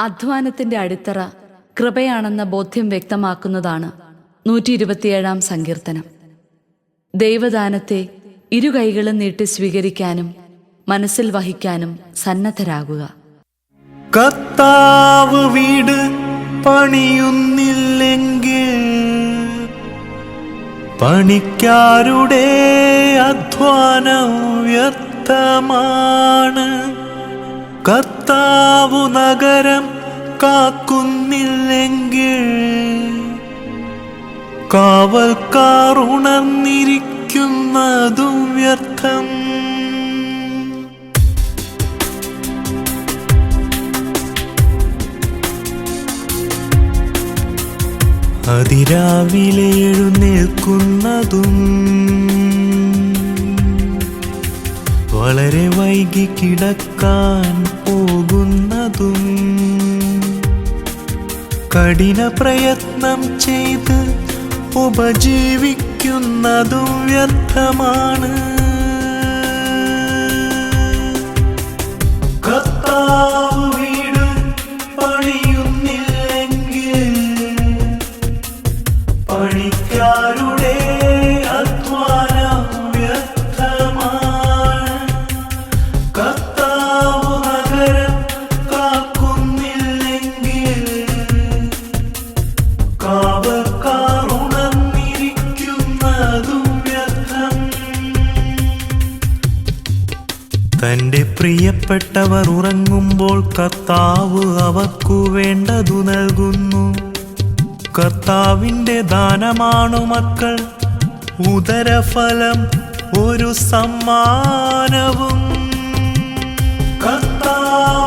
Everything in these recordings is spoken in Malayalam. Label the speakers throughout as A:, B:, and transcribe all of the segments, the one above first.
A: അധ്വാനത്തിന്റെ അടിത്തറ കൃപയാണെന്ന ബോധ്യം വ്യക്തമാക്കുന്നതാണ് നൂറ്റി ഇരുപത്തിയേഴാം സങ്കീർത്തനം. ദൈവദാനത്തെ ഇരു കൈകളും നീട്ടി സ്വീകരിക്കാനും മനസ്സിൽ വഹിക്കാനും സന്നദ്ധരാകുക.
B: കർത്താവ് വീട് പണിയുന്നില്ലെങ്കിൽ പണിക്കാരുടെ അധ്വാനം വ്യർത്ഥമാണ്. കർത്താവു നഗരം കാക്കുന്നില്ലെങ്കിൽ കാവൽക്കാർ ഉണർന്നിരിക്കുന്നതും വ്യർത്ഥം. അതിരാവിലെ എഴുന്നേൽക്കുന്നതും വളരെ വൈകി കിടക്കാൻ പോകുന്നതും കഠിന പ്രയത്നം ചെയ്ത് ഉപജീവിക്കുന്നതും വ്യർത്ഥമാണ്. പ്രിയപ്പെട്ടവർ ഉറങ്ങുമ്പോൾ കർത്താവ് അവർക്കു വേണ്ടതു നൽകുന്നു. കർത്താവിന്റെ ദാനമാണു മക്കൾ. ഉദരഫലം ഒരു സമ്മാനവും. കർത്താവ്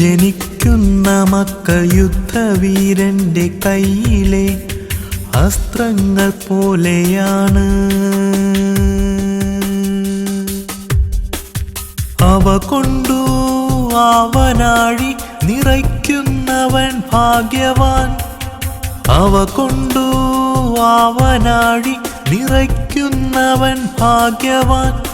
B: ജനിക്കുന്ന മക്കൾ യുദ്ധവീരന്റെ കയ്യിലെ അസ്ത്രങ്ങൾ പോലെയാണ്. അവ കൊണ്ടു അവനാഴി നിറയ്ക്കുന്നവൻ ഭാഗ്യവാൻ. അവ കൊണ്ടു അവനാഴി നിറയ്ക്കുന്നവൻ ഭാഗ്യവാൻ.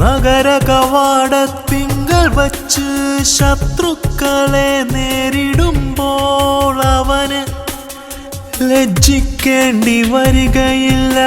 B: നഗര കവാടത്തിങ്കൾ വച്ച് ശത്രുക്കളെ നേരിടുമ്പോൾ അവന് ലജ്ജിക്കേണ്ടി വരികയില്ല.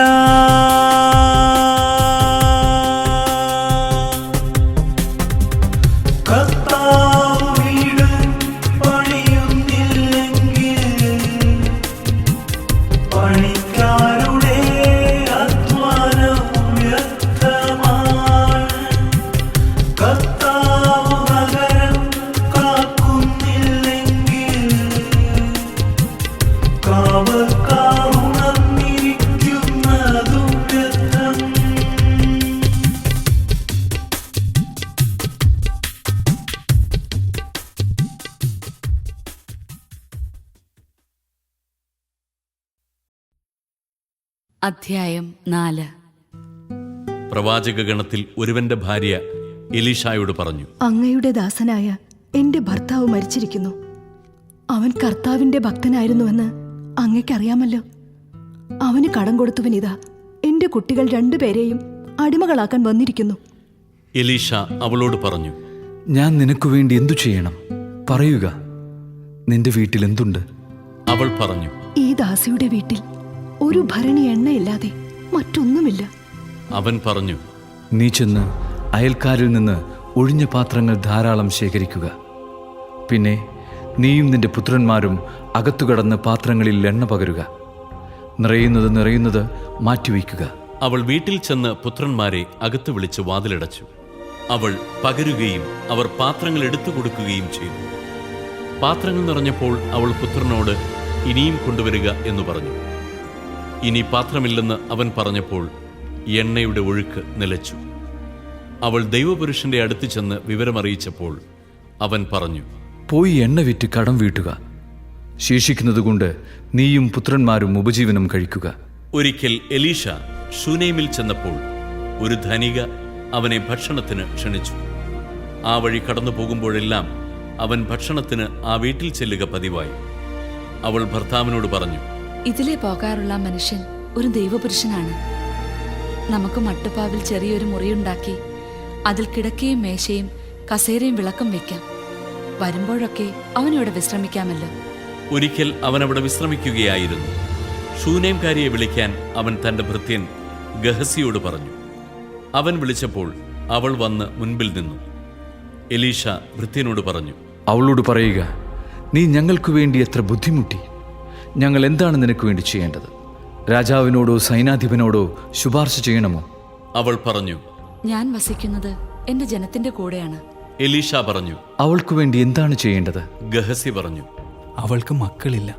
A: അധ്യായം നാല്.
C: പ്രവാചക ഗണത്തിൽ ഒരുവന്റെ ഭാര്യ എലീഷായോട് പറഞ്ഞു
D: അങ്ങയുടെ ദാസനായ എന്റെ ഭർത്താവ് മരിച്ചിരിക്കുന്നു. അവൻ കർത്താവിന്റെ ഭക്തനായിരുന്നുവെന്ന് അങ്ങയ്ക്കറിയാമല്ലോ. അവന് കടം കൊടുത്തുവനിതാ എന്റെ കുട്ടികൾ രണ്ടുപേരെയും അടിമകളാക്കാൻ വന്നിരിക്കുന്നു.
C: എലീഷ അവളോട് പറഞ്ഞു
E: ഞാൻ നിനക്കു വേണ്ടി എന്തു ചെയ്യണം? പറയുക നിന്റെ വീട്ടിൽ എന്തുണ്ട്?
C: അവൾ പറഞ്ഞു
D: ഈ ദാസിയുടെ വീട്ടിൽ ഒരു ഭരണി എണ്ണയില്ലാതെ മറ്റൊന്നുമില്ല.
C: അവൻ പറഞ്ഞു
E: നീ ചെന്ന് അയൽക്കാരിൽ നിന്ന് ഒഴിഞ്ഞ പാത്രങ്ങൾ ധാരാളം ശേഖരിക്കുക. പിന്നെ നീയും നിന്റെ പുത്രന്മാരും അകത്തു കടന്ന് പാത്രങ്ങളിൽ എണ്ണ പകരുക. നിറയുന്നത് നിറയുന്നത് മാറ്റിവെക്കുക
C: അവൾ വീട്ടിൽ ചെന്ന് പുത്രന്മാരെ അകത്ത് വിളിച്ച് വാതിലടച്ചു. അവൾ പകരുകയും അവർ പാത്രങ്ങൾ എടുത്തു കൊടുക്കുകയും ചെയ്തു. പാത്രങ്ങൾ നിറഞ്ഞപ്പോൾ അവൾ പുത്രനോട് ഇനിയും കൊണ്ടുവരിക എന്ന് പറഞ്ഞു. ഇനി പാത്രമില്ലെന്ന് അവൻ പറഞ്ഞപ്പോൾ എണ്ണയുടെ ഒഴുക്ക് നിലച്ചു. അവൾ ദൈവപുരുഷന്റെ അടുത്ത് ചെന്ന് വിവരമറിയിച്ചപ്പോൾ അവൻ പറഞ്ഞു
E: പോയി എണ്ണ വിറ്റ് കടം വീട്ടുക. ശേഷിക്കുന്നതുകൊണ്ട് നീയും പുത്രന്മാരും ഉപജീവനം കഴിക്കുക.
C: ഒരിക്കൽ എലീഷ ഷുനൈമിൽ ചെന്നപ്പോൾ ഒരു ധനിക അവനെ ഭക്ഷണത്തിന് ക്ഷണിച്ചു. ആ വഴി കടന്നു പോകുമ്പോഴെല്ലാം അവൻ ഭക്ഷണത്തിന് ആ വീട്ടിൽ ചെല്ലുക പതിവായി. അവൾ ഭർത്താവിനോട് പറഞ്ഞു
A: ഇതിലെ പോകാറുള്ള മനുഷ്യൻ ഒരു ദൈവപുരുഷനാണ്. നമുക്ക് മട്ടുപ്പാവിൽ ചെറിയൊരു മുറിയുണ്ടാക്കി അതിൽ കിടക്കയും മേശയും കസേരയും വിളക്കും വെക്കാം. വരുമ്പോഴൊക്കെ അവനവിടെ വിശ്രമിക്കാമല്ലോ.
C: ഒരിക്കൽ അവൻ അവിടെ വിശ്രമിക്കുകയായിരുന്നു. ഷൂനേംകാരിയെ വിളിക്കാൻ അവൻ തന്റെ ഭൃത്യൻ ഗഹസിയോട് പറഞ്ഞു. അവൻ വിളിച്ചപ്പോൾ അവൾ വന്ന് മുൻപിൽ നിന്നു. എലീഷ ഭൃത്യനോട് പറഞ്ഞു
E: അവളോട് പറയുക നീ ഞങ്ങൾക്ക് വേണ്ടി എത്ര ബുദ്ധിമുട്ടി. ഞങ്ങൾ എന്താണ് നിനക്ക് വേണ്ടി ചെയ്യേണ്ടത്? രാജാവിനോടോ സൈനാധിപനോടോ ശുപാർശ ചെയ്യണമോ?
C: അവൾ പറഞ്ഞു
A: ഞാൻ വസിക്കുന്നത് എന്റെ ജനത്തിന്റെ കൂടെയാണ്.
C: എലീഷ പറഞ്ഞു
E: അവൾക്ക് വേണ്ടി എന്താണ് ചെയ്യേണ്ടത്?
C: ഗഹസി പറഞ്ഞു
F: അവൾക്ക് മക്കളില്ല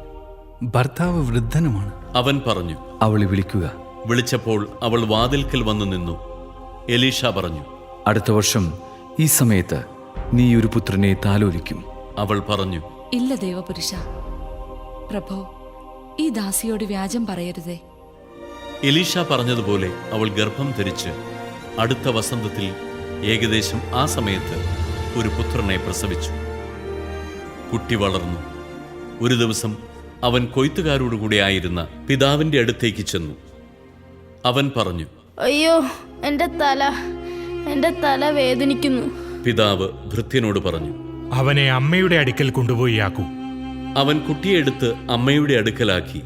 F: ഭർത്താവ് വൃദ്ധനുമാണ്.
C: അവൻ പറഞ്ഞു
E: അവളെ വിളിക്കുക.
C: വിളിച്ചപ്പോൾ അവൾ വാതിൽക്കൽ വന്നു നിന്നു. എലീഷ പറഞ്ഞു
E: അടുത്ത വർഷം ഈ സമയത്ത് നീ ഒരു പുത്രനെ താലോലിക്കും.
C: അവൾ പറഞ്ഞു
A: ഇല്ല ദേവപുരുഷ പ്രഭോ ഈ ദാസിയോട് വ്യാജം പറയരുതേ.
C: എലീഷ പറഞ്ഞതുപോലെ അവൾ ഗർഭം ധരിച്ച് അടുത്ത വസന്തത്തിൽ ഏകദേശം ആ സമയത്ത് ഒരു പുത്രനെ പ്രസവിച്ചു. കുട്ടി വളർന്നു. ഒരു ദിവസം അവൻ കൊയ്ത്തുകാരോടുകൂടി ആയിരുന്ന പിതാവിന്റെ അടുത്തേക്ക് ചെന്നു. അവൻ പറഞ്ഞു
G: അയ്യോ എന്റെ തല എന്റെ തല വേദനിക്കുന്നു.
C: പിതാവ് ഭൃത്യനോട് പറഞ്ഞു
H: അവനെ അമ്മയുടെ അടുക്കൽ കൊണ്ടുപോയി ആക്കൂ.
C: അവൻ കുട്ടിയെ എടുത്ത് അമ്മയുടെ അടുക്കലാക്കി.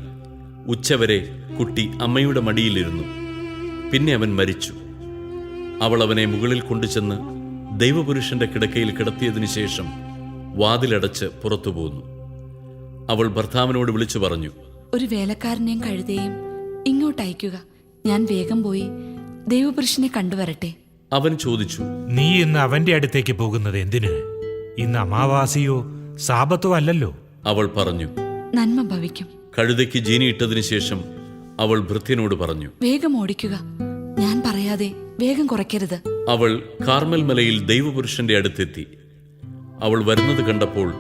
C: ഉച്ചവരെ കുട്ടി അമ്മയുടെ മടിയിലിരുന്നു. പിന്നെ അവൻ മരിച്ചു. അവൾ അവനെ മുകളിൽ കൊണ്ടുചെന്ന് ദൈവപുരുഷന്റെ കിടക്കയിൽ കിടത്തിയതിനു ശേഷം വാതിലടച്ച് പുറത്തു പോന്നു. അവൾ ഭർത്താവിനോട് വിളിച്ചു പറഞ്ഞു
A: ഒരു വേലക്കാരനെയും കഴുതയും ഇങ്ങോട്ട് അയക്കുക. ഞാൻ വേഗം പോയി ദൈവപുരുഷനെ കണ്ടുവരട്ടെ.
C: അവൻ ചോദിച്ചു
H: നീ ഇന്ന് അവന്റെ അടുത്തേക്ക് പോകുന്നത് എന്തിന്? ഇന്ന് അമാവാസിയോ സാപത്തോ അല്ലല്ലോ?
C: അവൾ പറഞ്ഞു
A: നന്മ ഭവിക്കും.
C: കഴുതയ്ക്ക് ജീനിയിട്ടതിനു ശേഷം അവൾ ഭൃത്യനോട് പറഞ്ഞു
A: വേഗം ഓടിക്കുക. ഞാൻ പറയാതെ വേഗം കുറയ്ക്കരുത്.
C: അവൾ കാർമൽ മലയിൽ ദൈവപുരുഷന്റെ അടുത്തെത്തി. അവൾ വരുന്നത് കണ്ടപ്പോൾ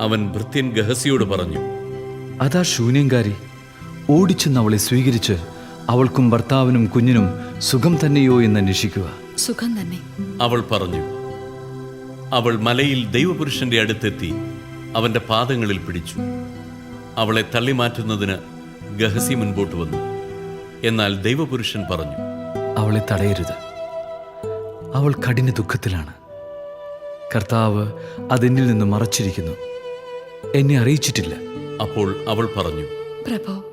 C: അവൻ ഭൃത്യൻ ഗഹസിയോട് പറഞ്ഞു
E: അതാ ശൂന്യങ്കാരി ഓടിച്ചെന്ന് അവളെ സ്വീകരിച്ച് അവൾക്കും ഭർത്താവിനും കുഞ്ഞിനും സുഖം തന്നെയോ എന്ന് അന്വേഷിക്കുക.
A: സുഖം തന്നെ.
C: അവൾ പറഞ്ഞു അവൾ മലയിൽ ദൈവപുരുഷന്റെ അടുത്തെത്തി. അവന്റെ പാദങ്ങളിൽ പിടിച്ചു. അവളെ തള്ളിമാറ്റുന്നതിന് ഗഹസി മുൻപോട്ട് വന്നു. എന്നാൽ ദൈവപുരുഷൻ പറഞ്ഞു
E: അവളെ തടയരുത്. അവൾ കഠിന ദുഃഖത്തിലാണ്. കർത്താവ് അതെന്നിൽ നിന്ന് മറച്ചിരിക്കുന്നു. എന്നെ അറിയിച്ചിട്ടില്ല.
C: അപ്പോൾ അവൾ പറഞ്ഞു
A: പ്രഭോ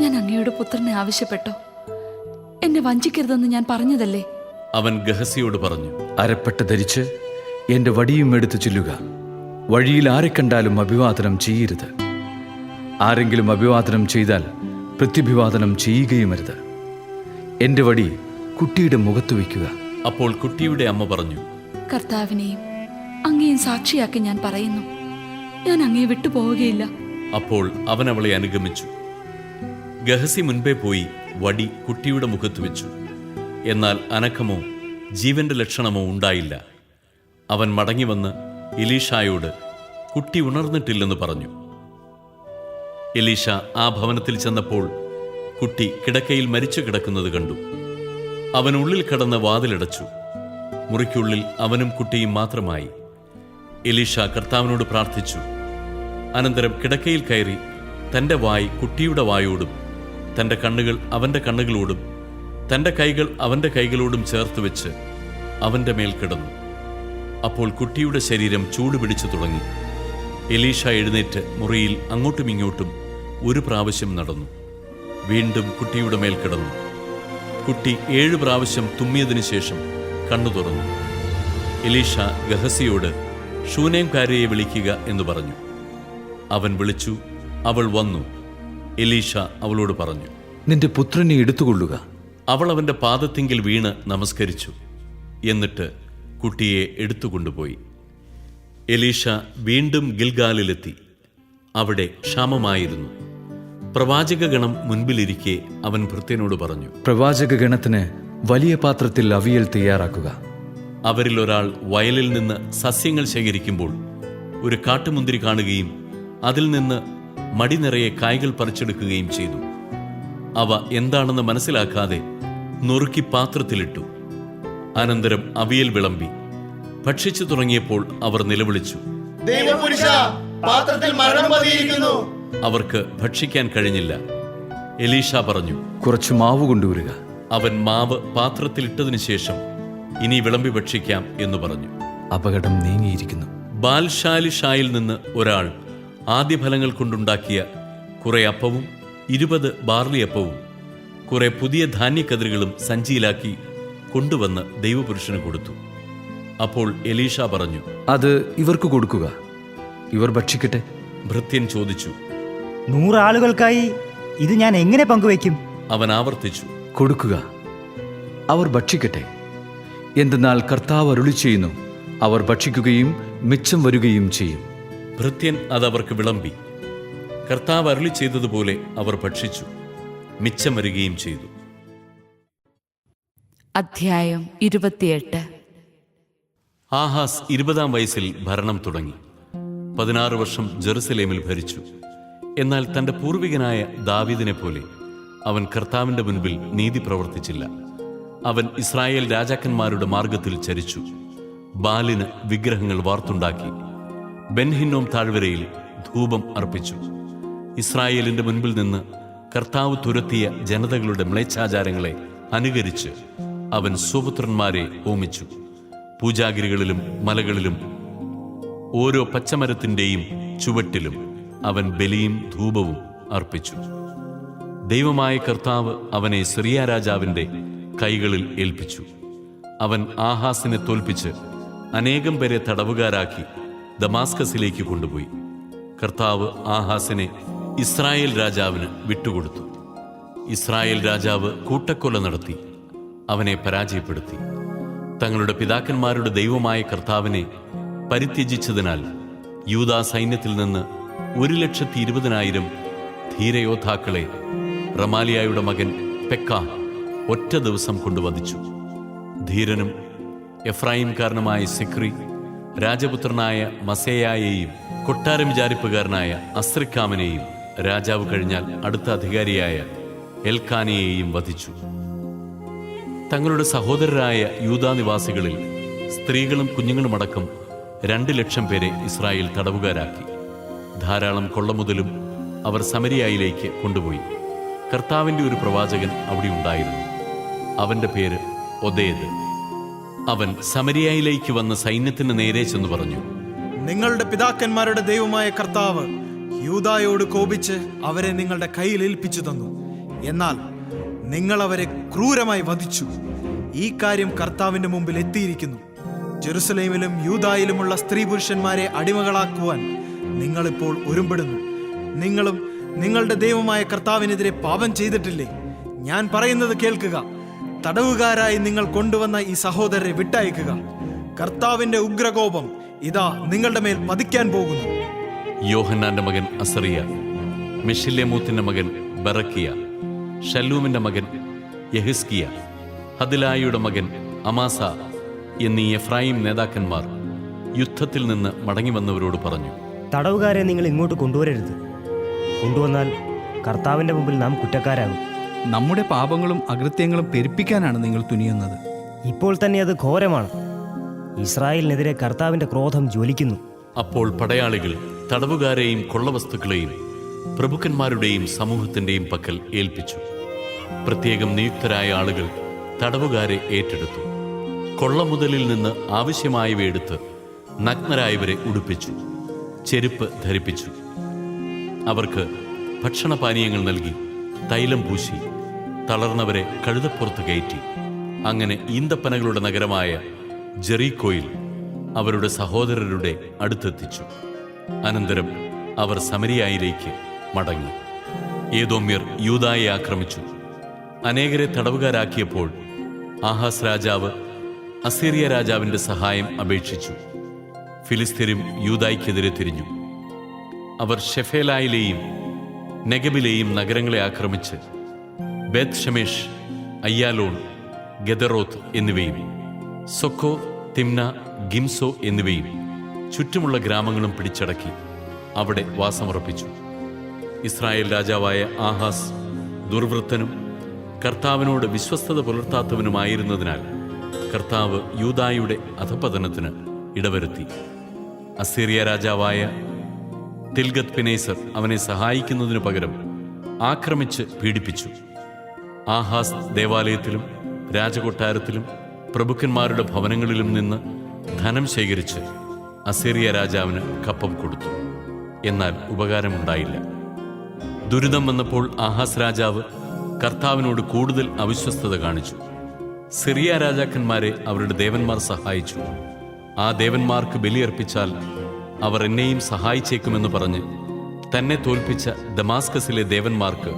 A: ഞാൻ അങ്ങയുടെ പുത്രനെ ആവശ്യപ്പെട്ടോ? എന്നെ വഞ്ചിക്കരുതെന്ന് ഞാൻ പറഞ്ഞതല്ലേ?
C: അവൻ ഗഹസിയോട് പറഞ്ഞു
E: അരപ്പെട്ട് ധരിച്ച് എന്റെ വടിയും എടുത്തു ചെല്ലുക. വഴിയിൽ ആരെ കണ്ടാലും അഭിവാദനം ചെയ്യരുത്. ആരെങ്കിലും അഭിവാദനം ചെയ്താൽ പ്രത്യഭിവാദനം ചെയ്യുകയുമരുത് എന്റെ വടി കുട്ടിയുടെ മുഖത്ത് വയ്ക്കുക.
C: അപ്പോൾ കുട്ടിയുടെ അമ്മ പറഞ്ഞു
A: കർത്താവിനെയും അങ്ങയും സാക്ഷിയാക്കി ഞാൻ പറയുന്നു. ഞാൻ അങ്ങയെ വിട്ടുപോവുകയില്ല
C: അപ്പോൾ അവൻ അവളെ അനുഗമിച്ചു. ഗഹസി മുൻപേ പോയി വടി കുട്ടിയുടെ മുഖത്ത് വെച്ചു. എന്നാൽ അനക്കമോ ജീവന്റെ ലക്ഷണമോ ഉണ്ടായില്ല. അവൻ മടങ്ങിവന്ന് എലീഷായോട് കുട്ടി ഉണർന്നിട്ടില്ലെന്ന് പറഞ്ഞു. എലീഷ ആ ഭവനത്തിൽ ചെന്നപ്പോൾ കുട്ടി കിടക്കയിൽ മരിച്ചു കിടക്കുന്നത് കണ്ടു. അവൻ ഉള്ളിൽ കടന്ന് വാതിലടച്ചു. മുറിക്കുള്ളിൽ അവനും കുട്ടിയും മാത്രമായി. എലീഷ കർത്താവിനോട് പ്രാർത്ഥിച്ചു. അനന്തരം കിടക്കയിൽ കയറി തന്റെ വായ് കുട്ടിയുടെ വായോടും തന്റെ കണ്ണുകൾ അവന്റെ കണ്ണുകളോടും തന്റെ കൈകൾ അവന്റെ കൈകളോടും ചേർത്ത് വെച്ച് അവന്റെ മേൽ കിടന്നു. അപ്പോൾ കുട്ടിയുടെ ശരീരം ചൂടുപിടിച്ചു തുടങ്ങി. എലീഷ എഴുന്നേറ്റ് മുറിയിൽ അങ്ങോട്ടും ഇങ്ങോട്ടും ഒരു പ്രാവശ്യം നടന്നു. വീണ്ടും കുട്ടിയുടെ മേൽ കിടന്നു. കുട്ടി ഏഴ് പ്രാവശ്യം തുമ്മിയതിനു ശേഷം കണ്ണു തുറന്നു. എലീഷ ഗഹസിയോട് ഷൂനേംകാരിയെ വിളിക്കുക എന്ന് പറഞ്ഞു. അവൻ വിളിച്ചു അവൾ വന്നു. എലീഷ അവളോട് പറഞ്ഞു
E: നിന്റെ പുത്രനെ എടുത്തുകൊള്ളുക.
C: അവൾ അവന്റെ പാദത്തിങ്കിൽ വീണ് നമസ്കരിച്ചു. എന്നിട്ട് കുട്ടിയെ എടുത്തുകൊണ്ടുപോയി. എലീഷ വീണ്ടും ഗിൽഗാലിലെത്തി. അവിടെ ക്ഷാമമായിരുന്നു. പ്രവാചകഗണം മുൻപിലിരിക്കെ അവൻ ഭൃത്യനോട് പറഞ്ഞു
E: പ്രവാചക ഗണത്തിന് വലിയ പാത്രത്തിൽ അവിയൽ തയ്യാറാക്കുക.
C: അവരിൽ ഒരാൾ വയലിൽ നിന്ന് സസ്യങ്ങൾ ശേഖരിക്കുമ്പോൾ ഒരു കാട്ടുമുന്തിരി കാണുകയും അതിൽ നിന്ന് മടി നിറയെ കായ്കൾ പറിച്ചെടുക്കുകയും ചെയ്തു. അവ എന്താണെന്ന് മനസ്സിലാക്കാതെ നുറുക്കി പാത്രത്തിലിട്ടു. അനന്തരം അവിയൽ വിളമ്പി. ഭക്ഷിച്ചു തുടങ്ങിയപ്പോൾ അവർ നിലവിളിച്ചു.
I: ദൈവപുരുഷ പാത്രത്തിൽ മരണം പതിയിരിക്കുന്നു.
C: അവർക്ക് ഭക്ഷിക്കാൻ കഴിഞ്ഞില്ല. എലീഷ പറഞ്ഞു
E: കുറച്ച് മാവ് കൊണ്ടുവരിക.
C: അവൻ മാവ് പാത്രത്തിലിട്ടതിനു ശേഷം ഇനി വിളമ്പി ഭക്ഷിക്കാം എന്ന് പറഞ്ഞു.
E: അപകടം നീങ്ങിയിരിക്കുന്നു.
C: ബാൽഷാലിഷായിൽ നിന്ന് ഒരാൾ ആദ്യ ഫലങ്ങൾ കൊണ്ടുണ്ടാക്കിയ കുറെ അപ്പവും ഇരുപത് ബാർലി അപ്പവും കുറെ പുതിയ ധാന്യക്കതിരുകളും സഞ്ചിയിലാക്കി കൊണ്ടുവന്ന് ദൈവപുരുഷന് കൊടുത്തു. അപ്പോൾ എലീഷ പറഞ്ഞു
E: അത് ഇവർക്ക് കൊടുക്കുക. ഇവർ ഭക്ഷിക്കട്ടെ.
C: ഭൃത്യൻ ചോദിച്ചു
J: നൂറാളുകൾക്കായി ഇത് ഞാൻ എങ്ങനെ പങ്കുവയ്ക്കും?
C: അവൻ ആവർത്തിച്ചു
E: കൊടുക്കുക. അവർ ഭക്ഷിക്കട്ടെ. എന്തെന്നാൽ കർത്താവ് അരുളി ചെയ്യുന്നു അവർ ഭക്ഷിക്കുകയും മിച്ചം വരികയും ചെയ്യും.
C: ഭൃത്യൻ അത് അവർക്ക് വിളമ്പി. കർത്താവ് അരുളി ചെയ്തതുപോലെ അവർ ഭക്ഷിച്ചു മിച്ചം വരികയും ചെയ്തു.
A: അധ്യായം ഇരുപത്തിയെട്ട്.
C: ആഹാസ് ഇരുപതാം വയസ്സിൽ ഭരണം തുടങ്ങി. പതിനാറ് വർഷം ജെറുസലേമിൽ ഭരിച്ചു. എന്നാൽ തന്റെ പൂർവികനായ ദാവീദിനെ പോലെ അവൻ കർത്താവിന്റെ മുൻപിൽ നീതി പ്രവർത്തിച്ചില്ല. അവൻ ഇസ്രായേൽ രാജാക്കന്മാരുടെ മാർഗത്തിൽ ചരിച്ചു. ബാലിന് വിഗ്രഹങ്ങൾ വാർത്തുണ്ടാക്കി. ബെൻഹിന്നോം താഴ്വരയിൽ ധൂപം അർപ്പിച്ചു. ഇസ്രായേലിന്റെ മുൻപിൽ നിന്ന് കർത്താവ് തുരത്തിയ ജനതകളുടെ മ്ലേച്ഛാചാരങ്ങളെ അനുകരിച്ച് അവൻ സുപുത്രന്മാരെ ഹോമിച്ചു. പൂജാഗിരികളിലും മലകളിലും ഓരോ പച്ചമരത്തിന്റെയും ചുവട്ടിലും അവൻ ബലിയും ധൂപവും അർപ്പിച്ചു. ദൈവമായ കർത്താവ് അവനെ സിറിയ രാജാവിന്റെ കൈകളിൽ ഏൽപ്പിച്ചു. അവൻ ആഹാസിനെ തോൽപ്പിച്ച് അനേകം പേരെ തടവുകാരാക്കി ദമാസ്കസിലേക്ക് കൊണ്ടുപോയി. കർത്താവ് ആഹാസിനെ ഇസ്രായേൽ രാജാവിന് വിട്ടുകൊടുത്തു. ഇസ്രായേൽ രാജാവ് കൂട്ടക്കൊല നടത്തി. അവനെ പരാജയപ്പെടുത്തി. തങ്ങളുടെ പിതാക്കന്മാരുടെ ദൈവമായ കർത്താവിനെ പരിത്യജിച്ചതിനാൽ യൂദാ സൈന്യത്തിൽ നിന്ന് ഒരു ലക്ഷത്തി ഇരുപതിനായിരം ധീരയോദ്ധാക്കളെ റമാലിയായുടെ മകൻ പെക്ക ഒറ്റ ദിവസം കൊണ്ട് വധിച്ചു. ധീരനും എഫ്രായിംകാരനുമായ സിക്രി രാജപുത്രനായ മസേയായെയും കൊട്ടാരം വിചാരിപ്പുകാരനായ അസ്രിക്കാമനെയും രാജാവ് കഴിഞ്ഞാൽ അടുത്ത അധികാരിയായ എൽക്കാനയെയും വധിച്ചു. തങ്ങളുടെ സഹോദരരായ യൂതാനിവാസികളിൽ സ്ത്രീകളും കുഞ്ഞുങ്ങളുമടക്കം രണ്ട് ലക്ഷം പേരെ ഇസ്രായേൽ തടവുകാരാക്കി. ധാരാളം കൊള്ളമുതലും അവർ സമരിയായിലേക്ക് കൊണ്ടുപോയി. കർത്താവിന്റെ ഒരു പ്രവാചകൻ അവിടെ ഉണ്ടായിരുന്നു. അവന്റെ പേര് ഒദേദ്. അവൻ സമരിയായിലേക്ക് വന്ന സൈന്യത്തിന് നേരെ ചെന്ന് പറഞ്ഞു
I: നിങ്ങളുടെ പിതാക്കന്മാരുടെ ദൈവമായ കർത്താവ് യൂതായോട് കോപിച്ച് അവരെ നിങ്ങളുടെ കയ്യിൽ ഏൽപ്പിച്ചു തന്നു. എന്നാൽ നിങ്ങൾ അവരെ ക്രൂരമായി വധിച്ചു. ഈ കാര്യം കർത്താവിന്റെ മുമ്പിൽ എത്തിയിരിക്കുന്നു. ജെറുസലേമിലും യൂതായിലുമുള്ള സ്ത്രീ പുരുഷന്മാരെ അടിമകളാക്കുവാൻ നിങ്ങളിപ്പോൾ ഒരുമ്പെടുന്നു. നിങ്ങളും നിങ്ങളുടെ ദൈവമായ കർത്താവിനെതിരെ പാപം ചെയ്തിട്ടില്ലേ? ഞാൻ പറയുന്നത് കേൾക്കുക. തടവുകാരായി നിങ്ങൾ കൊണ്ടുവന്ന ഈ സഹോദരരെ വിട്ടയക്കുക. കർത്താവിന്റെ ഉഗ്രകോപം ഇതാ നിങ്ങളുടെ മേൽ പതിക്കാൻ പോകുന്നു.
C: യോഹന്നാന്റെ മകൻ അസറിയ മിഷില്യമൂത്തിന്റെ മകൻ ബറക്കിയ ഷല്ലൂമിന്റെ മകൻ യഹിസ്കിയ ഹദിലായിയുടെ മകൻ അമാസ എന്നീ എഫ്രായിം നേതാക്കന്മാർ യുദ്ധത്തിൽ നിന്ന് മടങ്ങി വന്നവരോട് പറഞ്ഞു
J: തടവുകാരെ നിങ്ങൾ ഇങ്ങോട്ട് കൊണ്ടുവരരുത്. കൊണ്ടുവന്നാൽ കർത്താവിന്റെ മുമ്പിൽ നാം കുറ്റക്കാരാകും.
F: നമ്മുടെ പാപങ്ങളും അകൃത്യങ്ങളും പെരുപ്പിക്കാനാണ് നിങ്ങൾ തുനിയുന്നത്.
J: ഇപ്പോൾ തന്നെ അത് ഘോരമാണ്. ഇസ്രായേലിനെതിരെ കർത്താവിന്റെ ക്രോധം ജ്വലിക്കുന്നു.
C: അപ്പോൾ പടയാളികൾ തടവുകാരെയും കൊള്ളവസ്തുക്കളെയും പ്രഭുക്കന്മാരുടെയും സമൂഹത്തിന്റെയും പക്കൽ ഏൽപ്പിച്ചു. പ്രത്യേകം നിയുക്തരായ ആളുകൾ തടവുകാരെ ഏറ്റെടുത്തു. കൊള്ളമുതലിൽ നിന്ന് ആവശ്യമായവ എടുത്ത് നഗ്നരായവരെ ഉടുപ്പിച്ചു. ചെരുപ്പ് ധരിപ്പിച്ചു. അവർക്ക് ഭക്ഷണപാനീയങ്ങൾ നൽകി തൈലം പൂശി തളർന്നവരെ കഴുതപ്പുറത്ത് കയറ്റി. അങ്ങനെ ഈന്തപ്പനകളുടെ നഗരമായ ജെറീക്കോയിൽ അവരുടെ സഹോദരരുടെ അടുത്തെത്തിച്ചു. അനന്തരം അവർ സമരിയായിലേക്ക് മടങ്ങി. ഏതോമ്യർ യൂതായെ ആക്രമിച്ചു. അനേകരെ തടവുകാരാക്കിയപ്പോൾ ആഹാസ് രാജാവ് അസീറിയ രാജാവിന്റെ സഹായം അപേക്ഷിച്ചു. ഫിലിസ്തീനും യൂതായ്ക്കെതിരെ തിരിഞ്ഞു. അവർ ഷെഫേലായിലെയും നെഗബിലെയും നഗരങ്ങളെ ആക്രമിച്ച് ബേത് ഷമേഷ് അയ്യാലോൺ ഗദറോത്ത് എന്നിവയും സൊക്കോ തിംന ഗിംസോ എന്നിവയും ചുറ്റുമുള്ള ഗ്രാമങ്ങളും പിടിച്ചടക്കി അവിടെ വാസമുറപ്പിച്ചു. ഇസ്രായേൽ രാജാവായ ആഹാസ് ദുർവൃത്തനും കർത്താവിനോട് വിശ്വസ്തത പുലർത്താത്തവനുമായിരുന്നതിനാൽ കർത്താവ് യൂതായുടെ അധപതനത്തിന് ഇടവരുത്തി. അസീറിയ രാജാവായ തിൽഗത് പിനേസർ അവനെ സഹായിക്കുന്നതിനു പകരം ആക്രമിച്ച് പീഡിപ്പിച്ചു. ആഹാസ് ദേവാലയത്തിലും രാജകൊട്ടാരത്തിലും പ്രഭുക്കന്മാരുടെ ഭവനങ്ങളിലും നിന്ന് ധനം ശേഖരിച്ച് അസീറിയ രാജാവിന് കപ്പം കൊടുത്തു. എന്നാൽ ഉപകാരമുണ്ടായില്ല. ദുരിതം വന്നപ്പോൾ ആഹാസ് രാജാവ് കർത്താവിനോട് കൂടുതൽ അവിശ്വസ്തത കാണിച്ചു. സിറിയ രാജാക്കന്മാരെ അവരുടെ ദേവന്മാർ സഹായിച്ചു. ആ ദേവന്മാർക്ക് ബലിയർപ്പിച്ചാൽ അവർ എന്നെയും സഹായിച്ചേക്കുമെന്ന് പറഞ്ഞ് തന്നെ തോൽപ്പിച്ച ദമാസ്കസിലെ ദേവന്മാർക്ക്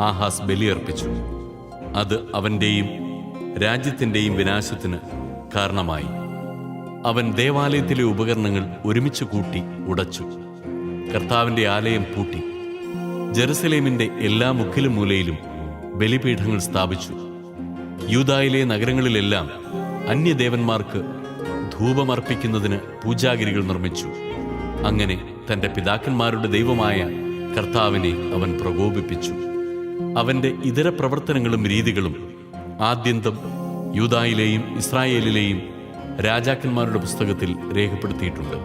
C: ആഹാസ് ബലിയർപ്പിച്ചു. അത് അവന്റെയും രാജ്യത്തിന്റെയും വിനാശത്തിന് കാരണമായി. അവൻ ദേവാലയത്തിലെ ഉപകരണങ്ങൾ ഒരുമിച്ച് കൂട്ടി ഉടച്ചു. കർത്താവിന്റെ ആലയം പൂട്ടി. ജെറുസലേമിന്റെ എല്ലാ മുക്കിലും മൂലയിലും ബലിപീഠങ്ങൾ സ്ഥാപിച്ചു. യൂതായിലെ നഗരങ്ങളിലെല്ലാം അന്യദേവന്മാർക്ക് ധൂപമർപ്പിക്കുന്നതിന് പൂജാഗിരികൾ നിർമ്മിച്ചു. അങ്ങനെ തന്റെ പിതാക്കന്മാരുടെ ദൈവമായ കർത്താവിനെ അവൻ പ്രകോപിപ്പിച്ചു. അവന്റെ ഇതര പ്രവർത്തനങ്ങളും രീതികളും ആദ്യന്തം യൂതായിലെയും ഇസ്രായേലിലെയും രാജാക്കന്മാരുടെ പുസ്തകത്തിൽ രേഖപ്പെടുത്തിയിട്ടുണ്ട്.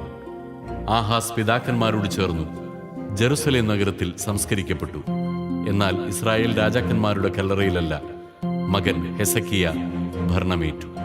C: ആഹാസ് പിതാക്കന്മാരോട് ചേർന്നു. ജെറുസലേം നഗരത്തിൽ സംസ്കരിക്കപ്പെട്ടു. എന്നാൽ ഇസ്രായേൽ രാജാക്കന്മാരുടെ കല്ലറയിലല്ല മകൻ ഹെസക്കിയ ഭരണമേറ്റു.